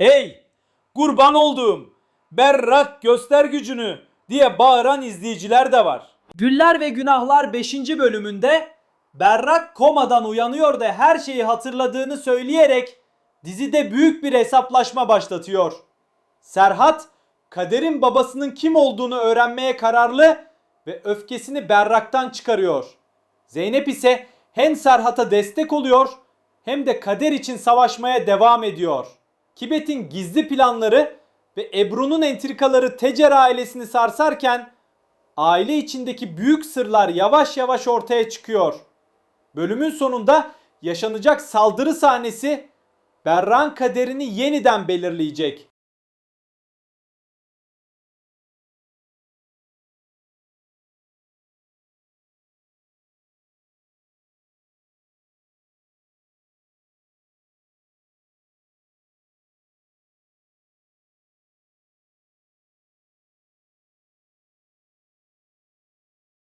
Hey! Kurban olduğum! Berrak göster gücünü diye bağıran izleyiciler de var. Güller ve Günahlar 5. bölümünde Berrak komadan uyanıyor da her şeyi hatırladığını söyleyerek dizide büyük bir hesaplaşma başlatıyor. Serhat, Kader'in babasının kim olduğunu öğrenmeye kararlı ve öfkesini Berrak'tan çıkarıyor. Zeynep ise hem Serhat'a destek oluyor hem de Kader için savaşmaya devam ediyor. Kibet'in gizli planları ve Ebru'nun entrikaları Tecer ailesini sarsarken aile içindeki büyük sırlar yavaş yavaş ortaya çıkıyor. Bölümün sonunda yaşanacak saldırı sahnesi Berrak'ın kaderini yeniden belirleyecek.